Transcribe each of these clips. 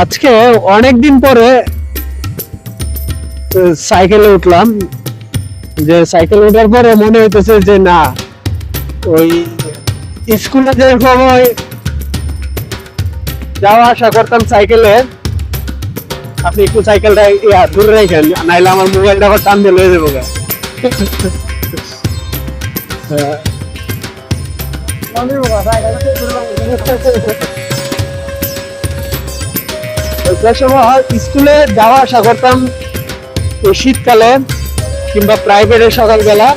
আজকে অনেক দিন পরে সাইকেলে উঠলাম যে সাইকেল ওঠার পরে মনে হইতেছে যে, না, ওই স্কুলে যে সময় যাওয়া আসা করতাম সাইকেলে আপনি একটু সাইকেলটা ইয়া, দূরে রেখেন, নাইলে আমার মোবাইলটা আবার টান দিয়ে লয়ে যাব। হ্যাঁ। স্কুলে যাওয়া আসা করতাম ওই শীতকালে কিংবা প্রাইভেটে সকালবেলা,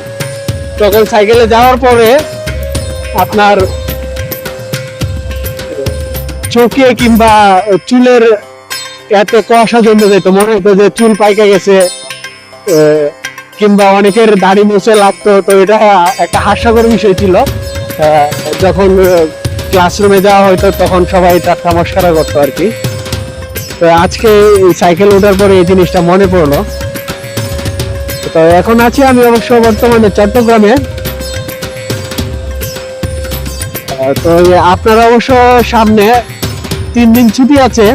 তখন সাইকেলে যাওয়ার পরে আপনার চোখে কিংবা চুলের এত কুয়াশা জমে যেত, মনে হতো যে চুল পাইকা গেছে কিংবা অনেকের দাড়ি মুছে লাগতো, তো এটা একটা হাস্যকর বিষয় ছিল। যখন ক্লাসরুমে যাওয়া হয়তো তখন সবাই টাটকা মস্কারা করতো আর কি। তো আজকে এই সাইকেল ওঠার পরে এই জিনিসটা মনে পড়ল। তো এখন আছি আমি অবশ্য বর্তমানে চট্টগ্রামে। তো আপনারা অবশ্য সামনে তিন দিন ছুটি আছে।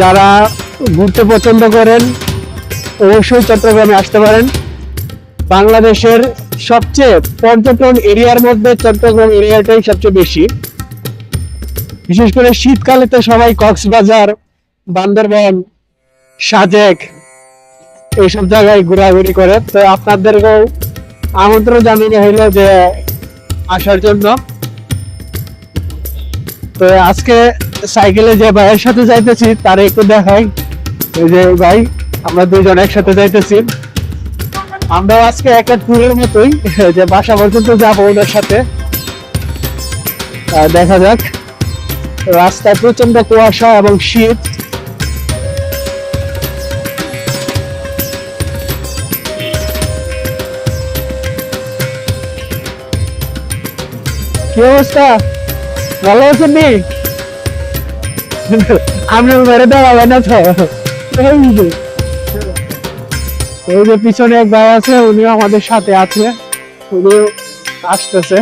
যারা ঘুরতে পছন্দ করেন, অবশ্যই চট্টগ্রামে আসতে পারেন। বাংলাদেশের সবচেয়ে পর্যটন এরিয়ার মধ্যে চট্টগ্রাম এরিয়াটাই সবচেয়ে বেশি। বিশেষ করে শীতকালে তো সবাই কক্সবাজার, বান্দরবান, সাজেক এইসব জায়গায় ঘোরাঘুরি করে। তো আপনাদেরকেও আমন্ত্রণ জানানো হইল যে আসার জন্য। তো আজকে সাইকেলে যে ভাইয়ের সাথে যাইতেছি, তার একটু দেখাই। এই যে ভাই, আমরা দুজন একসাথে যাইতেছি। আমরাও আজকে একটা ট্যুরের মতোই যে বাসা পর্যন্ত যাব ওনার সাথে। দেখা যাক। রাস্তায় প্রচণ্ড কুয়াশা এবং শীত। কি অবস্থা? ভালো আছেন নি? আমি মেরে দেওয়া না তো? এই যে পিছনে এক ভাই আছে উনিও আমাদের সাথে আছে। উনি আসতেছে।